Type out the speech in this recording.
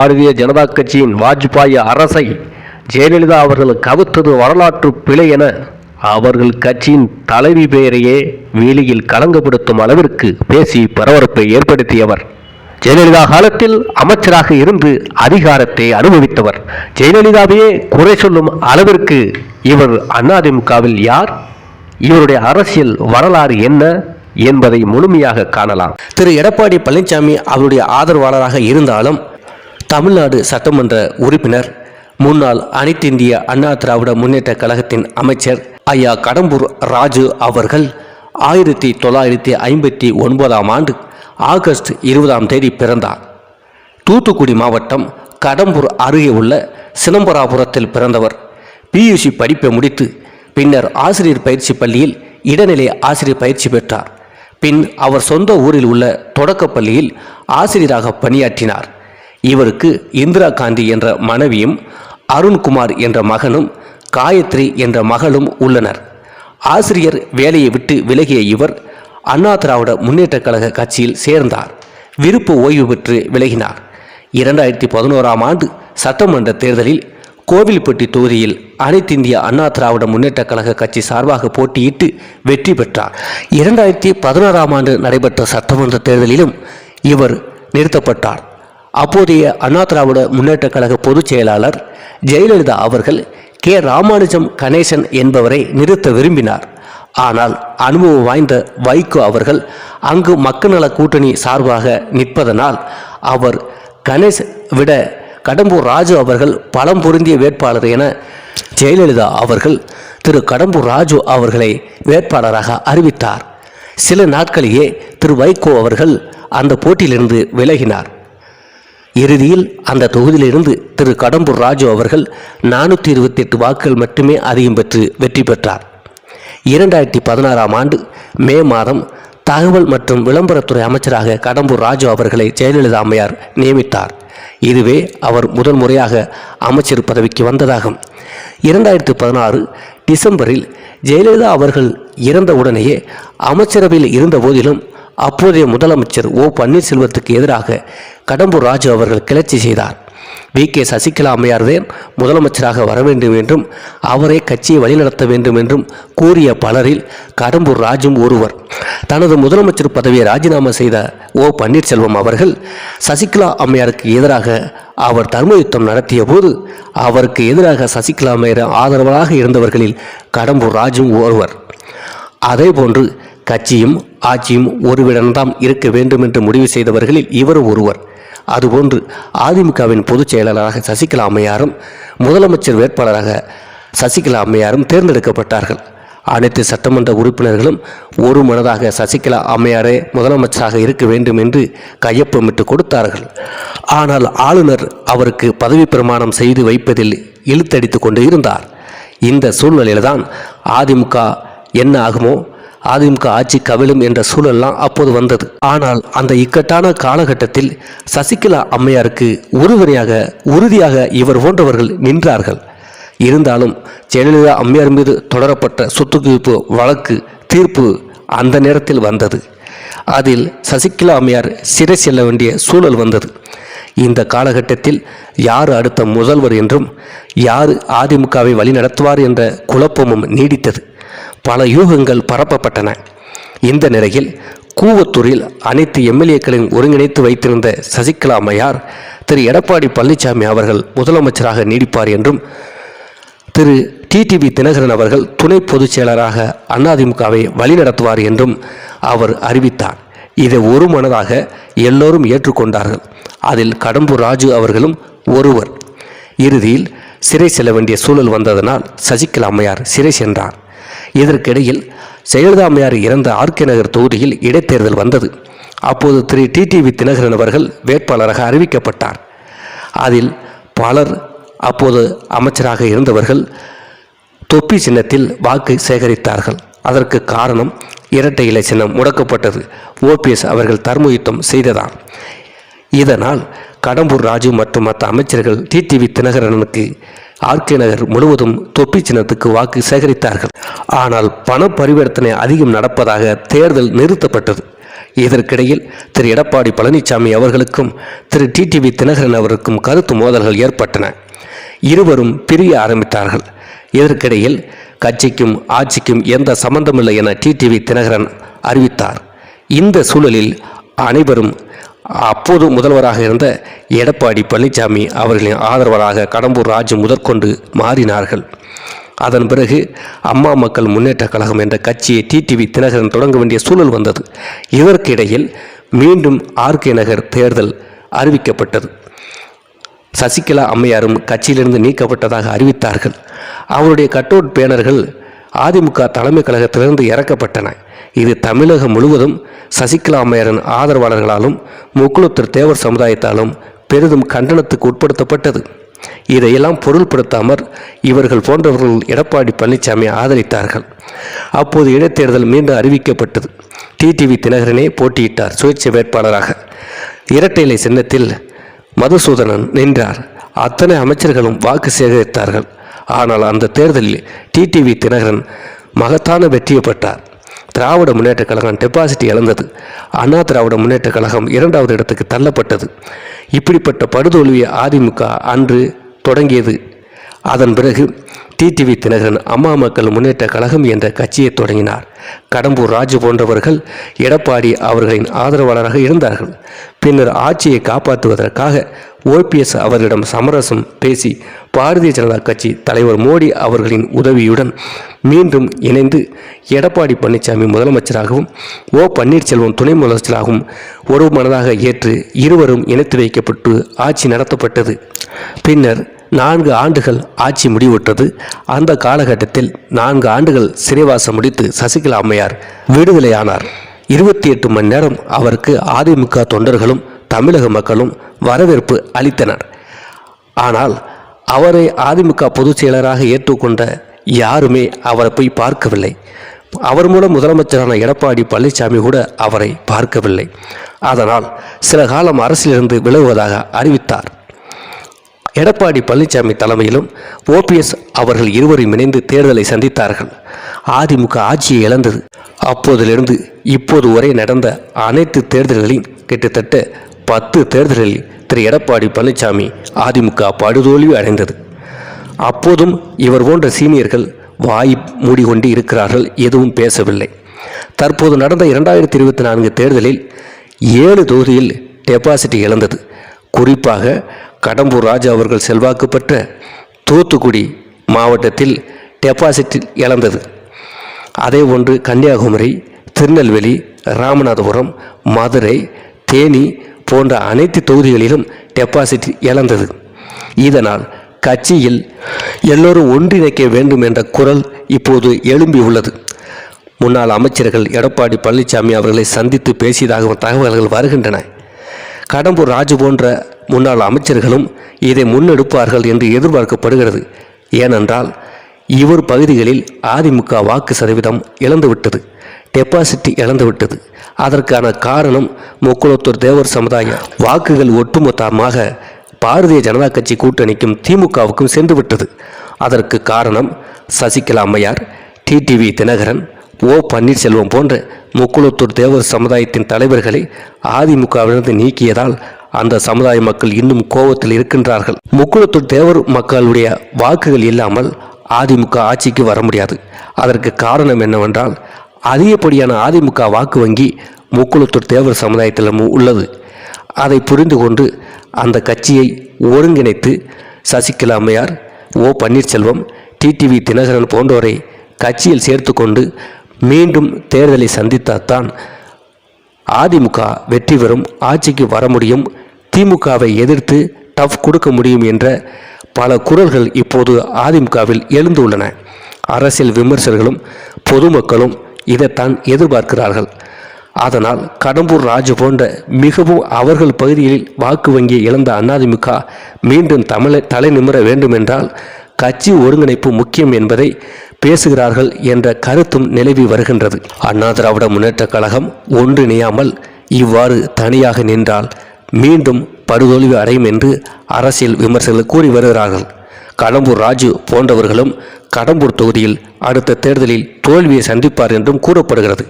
பாரதிய ஜனதா கட்சியின் வாஜ்பாய் அரசை ஜெயலலிதா அவர்கள் கவுத்தது வரலாற்று பிழை என அவர்கள் கட்சியின் தலைவி பெயரையே வெளியில் களங்கப்படுத்தும் அளவிற்கு பேசி பரபரப்பை ஏற்படுத்தியவர். ஜெயலலிதா காலத்தில் அமைச்சராக இருந்து அதிகாரத்தை அனுபவித்தவர். ஜெயலலிதாவையே குறை சொல்லும் அளவிற்கு இவர் அதிமுகவில் யார்? இவருடைய அரசியல் வரலாறு என்ன என்பதை முழுமையாக காணலாம். திரு. எடப்பாடி பழனிசாமி அவருடைய ஆதரவாளராக இருந்தாலும் தமிழ்நாடு சட்டமன்ற உறுப்பினர் முன்னாள் அனைத்து இந்திய அண்ணா திராவிட முன்னேற்ற கழகத்தின் அமைச்சர் ஐயா கடம்பூர் ராஜு அவர்கள் ஆயிரத்தி தொள்ளாயிரத்தி ஐம்பத்தி ஒன்பதாம் ஆண்டு ஆகஸ்ட் இருபதாம் தேதி பிறந்தார். தூத்துக்குடி மாவட்டம் கடம்பூர் அருகே உள்ள சிதம்பராபுரத்தில் பிறந்தவர். பியூசி படிப்பை முடித்து பின்னர் ஆசிரியர் பயிற்சி பள்ளியில் இடைநிலை ஆசிரியர் பயிற்சி பெற்றார். பின் அவர் சொந்த ஊரில் உள்ள தொடக்கப் பள்ளியில் ஆசிரியராக பணியாற்றினார். இவருக்கு இந்திரா காந்தி என்ற மனைவியும் அருண்குமார் என்ற மகனும் காயத்ரி என்ற மகளும் உள்ளனர். ஆசிரியர் வேலையை விட்டு விலகிய இவர் அண்ணா திராவிட முன்னேற்றக் கழக கட்சியில் சேர்ந்தார். விருப்ப ஓய்வு பெற்று விலகினார். இரண்டாயிரத்தி பதினோராம் ஆண்டு சட்டமன்ற தேர்தலில் கோவில்பட்டி தொகுதியில் அனைத்து இந்திய அண்ணா திராவிட முன்னேற்றக் கழக கட்சி சார்பாக போட்டியிட்டு வெற்றி பெற்றார். இரண்டாயிரத்தி பதினாறாம் ஆண்டு நடைபெற்ற சட்டமன்ற தேர்தலிலும் இவர் நிறுத்தப்பட்டார். அப்போதைய அண்ணா திராவிட முன்னேற்றக் கழக பொதுச் செயலாளர் ஜெயலலிதா அவர்கள் கே. ராமானுஜம் கணேசன் என்பவரை நிறுத்த விரும்பினார். ஆனால் அனுபவம் வாய்ந்த வைகோ அவர்கள் அங்கு மக்கள் நல கூட்டணி சார்பாக நிற்பதனால் அவர் கணேஷ் விட கடம்பூர் ராஜு அவர்கள் பலம் பொருந்திய வேட்பாளர் என ஜெயலலிதா அவர்கள் திரு. கடம்பூர் ராஜு அவர்களை வேட்பாளராக அறிவித்தார். சில நாட்களையே திரு. வைகோ அவர்கள் அந்த போட்டியிலிருந்து விலகினார். இறுதியில் அந்த தொகுதியிலிருந்து திரு கடம்பூர் ராஜு அவர்கள் நானூற்றி இருபத்தி எட்டு வாக்குகள் மட்டுமே அதிகம் பெற்று வெற்றி பெற்றார். இரண்டாயிரத்தி பதினாறாம் ஆண்டு மே மாதம் தகவல் மற்றும் விளம்பரத்துறை அமைச்சராக கடம்பூர் ராஜு அவர்களை ஜெயலலிதா அம்மையார் நியமித்தார். இதுவே அவர் முதல் முறையாக அமைச்சர் பதவிக்கு வந்ததாகும். இரண்டாயிரத்து பதினாறு டிசம்பரில் ஜெயலலிதா அவர்கள் இறந்த உடனேயே அமைச்சரவையில் இருந்த போதிலும் அப்போதைய முதலமைச்சர் ஓ பன்னீர்செல்வத்துக்கு எதிராக கடம்பூர் ராஜு அவர்கள் கிளர்ச்சி செய்தார். வி. கே. சசிகலா அம்மையார்தான் முதலமைச்சராக வர வேண்டும் என்றும் அவரே கட்சியை வழிநடத்த வேண்டும் என்றும் கூறிய பலரில் கடம்பூர் ராஜும் ஒருவர். தனது முதலமைச்சர் பதவியை ராஜினாமா செய்த ஓ பன்னீர்செல்வம் அவர்கள் சசிகலா அம்மையாருக்கு எதிராக அவர் தர்ம யுத்தம் நடத்திய போது அவருக்கு எதிராக சசிகலா அம்மையார் ஆதரவாக இருந்தவர்களில் கடம்பூர் ராஜும் ஒருவர். அதேபோன்று கட்சியும் ஆட்சியும் ஒருவிடம்தான் இருக்க வேண்டும் என்று முடிவு செய்தவர்களில் இவர் ஒருவர். அதுபோன்று அதிமுகவின் பொதுச் செயலாளராக சசிகலா அம்மையாரும் முதலமைச்சர் வேட்பாளராக சசிகலா அம்மையாரும் தேர்ந்தெடுக்கப்பட்டார்கள். அனைத்து சட்டமன்ற உறுப்பினர்களும் ஒரு மனதாக சசிகலா அம்மையாரே முதலமைச்சராக இருக்க வேண்டும் என்று கையொப்பமிட்டு கொடுத்தார்கள். ஆனால் ஆளுநர் அவருக்கு பதவி பிரமாணம் செய்து வைப்பதில் இழுத்தடித்து கொண்டு இருந்தார். இந்த சூழ்நிலையில்தான் அதிமுக என்ன ஆகுமோ அதிமுக ஆட்சி கவிழும் என்ற சூழல்லாம் அப்போது வந்தது. ஆனால் அந்த இக்கட்டான காலகட்டத்தில் சசிகலா அம்மையாருக்கு உறுதுணையாக உறுதியாக இவர் போன்றவர்கள் நின்றார்கள். இருந்தாலும் ஜெயலலிதா அம்மையார் மீது தொடரப்பட்ட சொத்து குவிப்பு வழக்கு தீர்ப்பு அந்த நேரத்தில் வந்தது. அதில் சசிகலா அம்மையார் சிறை செல்ல வேண்டிய சூழல் வந்தது. இந்த காலகட்டத்தில் யார் அடுத்த முதல்வர் என்றும் யார் அதிமுகவை வழிநடத்துவார் என்ற குழப்பமும் நீடித்தது. பல யூகங்கள் பரப்பப்பட்டன. இந்த நிலையில் கூவத்தூரில் அனைத்து எம்எல்ஏக்களின் ஒருங்கிணைத்து வைத்திருந்த சசிகலா அம்மையார் திரு எடப்பாடி பழனிசாமி அவர்கள் முதலமைச்சராக நீடிப்பார் என்றும் திரு டிடிவி தினகரன் அவர்கள் துணை பொதுச் செயலராக அதிமுகவை வழிநடத்துவார் என்றும் அவர் அறிவித்தார். இதை ஒரு மனதாக எல்லோரும் ஏற்றுக்கொண்டார்கள். அதில் கடம்பூர் ராஜு அவர்களும் ஒருவர். இறுதியில் சிறை செல்ல வேண்டிய சூழல் வந்ததனால் சசிகலா அம்மையார் சிறை சென்றார். இதற்கிடையில் ஜெயலலிதா இறந்த ஆர்கே நகர் தொகுதியில் இடைத்தேர்தல் வந்தது. அப்போது திரு டிடிவி தினகரன் அவர்கள் வேட்பாளராக அறிவிக்கப்பட்டார். அதில் பலர் அப்போது அமைச்சராக இருந்தவர்கள் தொப்பி சின்னத்தில் வாக்கு சேகரித்தார்கள். அதற்கு காரணம் இரட்டை இலை சின்னம் முடக்கப்பட்டது. ஓபிஎஸ் அவர்கள் தர்மயுத்தம் செய்ததால். இதனால் கடம்பூர் ராஜு மற்றும் மற்ற அமைச்சர்கள் டிடிவி தினகரனுக்கு ஆர்கே நகர் முழுவதும் தொப்பி சின்னத்துக்கு வாக்கு சேகரித்தார்கள். ஆனால் பண பரிவர்த்தனை அதிகம் நடப்பதாக தேர்தல் நிறுத்தப்பட்டது. இதற்கிடையில் திரு எடப்பாடி பழனிசாமி அவர்களுக்கும் திரு டிடிவி தினகரன் அவருக்கும் கருத்து மோதல்கள் ஏற்பட்டன. இருவரும் பிரிய ஆரம்பித்தார்கள். இதற்கிடையில் கட்சிக்கும் ஆட்சிக்கும் எந்த சம்பந்தமில்லை என டிடிவி தினகரன் அறிவித்தார். இந்த சூழலில் அனைவரும் அப்போது முதல்வராக இருந்த எடப்பாடி பழனிசாமி அவர்களின் ஆதரவராக கடம்பூர் ராஜு முதற்கொண்டு மாறினார்கள். அதன் பிறகு அம்மா மக்கள் முன்னேற்றக் கழகம் என்ற கட்சியை டிடிவி தினகரன் தொடங்க வேண்டிய சூழல் வந்தது. இதற்கிடையில் மீண்டும் ஆர்கே நகர் தேர்தல் அறிவிக்கப்பட்டது. சசிகலா அம்மையாரும் கட்சியிலிருந்து நீக்கப்பட்டதாக அறிவித்தார்கள். அவருடைய கட்டவுட் பேனர்கள் அதிமுக தலைமை கழகத்திலிருந்து இறக்கப்பட்டன. இது தமிழகம் முழுவதும் சசிகலா அம்மையாரின் ஆதரவாளர்களாலும் முக்குளத்தூர் தேவர் சமுதாயத்தாலும் பெரிதும் கண்டனத்துக்கு உட்படுத்தப்பட்டது. இதையெல்லாம் பொருள்படுத்தாமற் இவர்கள் போன்றவர்கள் எடப்பாடி பழனிசாமி ஆதரித்தார்கள். அப்போது இடைத்தேர்தல் மீண்டும் அறிவிக்கப்பட்டது. டிடிவி தினகரனே போட்டியிட்டார் சுயேட்சை வேட்பாளராக. இரட்டை இலை சின்னத்தில் மதுசூதனன் நின்றார். அத்தனை அமைச்சர்களும் வாக்கு சேகரித்தார்கள். ஆனால் அந்த தேர்தலில் டிடிவி தினகரன் மகத்தான வெற்றியை பெற்றார். திராவிட முன்னேற்றக் கழகம் டெபாசிட் இழந்தது. அண்ணா திராவிட முன்னேற்றக் கழகம் இரண்டாவது இடத்துக்கு தள்ளப்பட்டது. இப்படிப்பட்ட படுதோல்வியை அதிமுக அன்று தொடங்கியது. அதன் பிறகு டிடிவி தினகரன் அம்மா மக்கள் முன்னேற்ற கழகம் என்ற கட்சியை தொடங்கினார். கடம்பூர் ராஜு போன்றவர்கள் எடப்பாடி அவர்களின் ஆதரவாளராக இருந்தார்கள். பின்னர் ஆட்சியை காப்பாற்றுவதற்காக ஓபிஎஸ் அவர்களிடம் சமரசம் பேசி பாரதிய ஜனதா கட்சி தலைவர் மோடி அவர்களின் உதவியுடன் மீண்டும் இணைந்து எடப்பாடி பழனிசாமி முதலமைச்சராகவும் ஓ பன்னீர்செல்வம் துணை முதலமைச்சராகவும் ஒரு மனதாக ஏற்று இருவரும் இணைத்து வைக்கப்பட்டு ஆட்சி நடத்தப்பட்டது. பின்னர் நான்கு ஆண்டுகள் ஆட்சி முடிவுற்றது. அந்த காலகட்டத்தில் நான்கு ஆண்டுகள் சிறைவாசம் முடித்து சசிகலா அம்மையார் விடுதலையானார். இருபத்தி எட்டு மணி நேரம் அவருக்கு அதிமுக தொண்டர்களும் தமிழக மக்களும் வரவேற்பு அளித்தனர். ஆனால் அவரை அதிமுக பொதுச் செயலராக ஏற்றுக்கொண்ட யாருமே அவரை போய் பார்க்கவில்லை. அவர் மூலம் முதலமைச்சரான எடப்பாடி பழனிசாமி கூட அவரை பார்க்கவில்லை. அதனால் சில காலம் அரசிலிருந்து விலகுவதாக அறிவித்தார். எடப்பாடி பழனிசாமி தலைமையிலும் ஓபிஎஸ் அவர்கள் இருவரும் இணைந்து தேர்தலை சந்தித்தார்கள். அதிமுக ஆட்சியை இழந்தது. அப்போதிலிருந்து இப்போது வரை நடந்த அனைத்து தேர்தல்களின் கிட்டத்தட்ட பத்து தேர்தல்களில் திரு எடப்பாடி பழனிசாமி அதிமுக படுதோல்வி அடைந்தது. அப்போதும் இவர் போன்ற சீனியர்கள் வாய் மூடிக்கொண்டு இருக்கிறார்கள் எதுவும் பேசவில்லை. தற்போது நடந்த இரண்டாயிரத்தி இருபத்தி நான்கு தேர்தலில் ஏழு தொகுதியில் டெபாசிட் இழந்தது. குறிப்பாக கடம்பூர் ராஜா அவர்கள் செல்வாக்கு பெற்ற தூத்துக்குடி மாவட்டத்தில் டெபாசிட் இழந்தது. அதே ஒன்று கன்னியாகுமரி திருநெல்வேலி ராமநாதபுரம் மதுரை தேனி போன்ற அனைத்து தொகுதிகளிலும் டெபாசிட் இழந்தது. இதனால் கட்சியில் எல்லோரும் ஒன்றிணைக்க வேண்டும் என்ற குரல் இப்போது எழும்பியுள்ளது முன்னாள் அமைச்சர்கள் எடப்பாடி பழனிசாமி அவர்களை சந்தித்து பேசியதாக தகவல்கள் வருகின்றன. கடம்பூர் ராஜு போன்ற முன்னாள் அமைச்சர்களும் இதை முன்னெடுப்பார்கள் என்று எதிர்பார்க்கப்படுகிறது. ஏனென்றால் இவர் பகுதிகளில் அதிமுக வாக்கு சதவீதம் இழந்துவிட்டது. டெபாசிட் இழந்துவிட்டது. அதற்கான காரணம் முக்குளத்தூர் தேவர் சமுதாய வாக்குகள் ஒட்டுமொத்தமாக பாரதிய ஜனதா கட்சி கூட்டணிக்கும் திமுகவுக்கும் சென்றுவிட்டது. அதற்கு காரணம் சசிகலா அம்மையார் டிடிவி தினகரன் ஓ பன்னீர்செல்வம் போன்ற முக்குளத்தூர் தேவர் சமுதாயத்தின் தலைவர்களை அதிமுகவிலிருந்து நீக்கியதால் அந்த சமுதாய மக்கள் இன்னும் கோபத்தில் இருக்கின்றார்கள். முக்குளத்தூர் தேவர் மக்களுடைய வாக்குகள் இல்லாமல் அதிமுக ஆட்சிக்கு வர முடியாது. அதற்கு காரணம் என்னவென்றால் அதிகப்படியான அதிமுக வாக்கு வங்கி முக்குளத்தூர் தேவர் சமுதாயத்தில் உள்ளது. அதை புரிந்து கொண்டு அந்த கட்சியை ஒருங்கிணைத்து சசிகலா அம்மையார் ஓ பன்னீர்செல்வம் டிடிவி தினகரன் போன்றோரை கட்சியில் சேர்த்து கொண்டு மீண்டும் தேர்தலை சந்தித்தால்தான் அதிமுக வெற்றி பெறும் ஆட்சிக்கு வர முடியும். திமுகவை எதிர்த்து டஃப் கொடுக்க முடியும் என்ற பல குரல்கள் இப்போது அதிமுகவில் எழுந்துள்ளன. அரசியல் விமர்சகர்களும் பொதுமக்களும் இதைத்தான் எதிர்பார்க்கிறார்கள். அதனால் கடம்பூர் ராஜு போன்ற மிகவும் அவர்கள் பகுதியில் வாக்கு வங்கியை இழந்த அதிமுக மீண்டும் தமிழை தலை நிமிர வேண்டுமென்றால் கட்சி ஒருங்கிணைப்பு முக்கியம் என்பதை பேசுகிறார்கள் என்ற கருத்தும் நிலவி வருகின்றது. அண்ணா திராவிட முன்னேற்ற கழகம் ஒன்றிணையாமல் இவ்வாறு தனியாக நின்றால் மீண்டும் படுதோல்வி அடையும் என்று அரசியல் விமர்சகர்கள் கூறி வருகிறார்கள். கடம்பூர் ராஜு போன்றவர்களும் கடம்பூர் தொகுதியில் அடுத்த தேர்தலில் தோல்வியை சந்திப்பார் என்றும் கூறப்படுகிறது.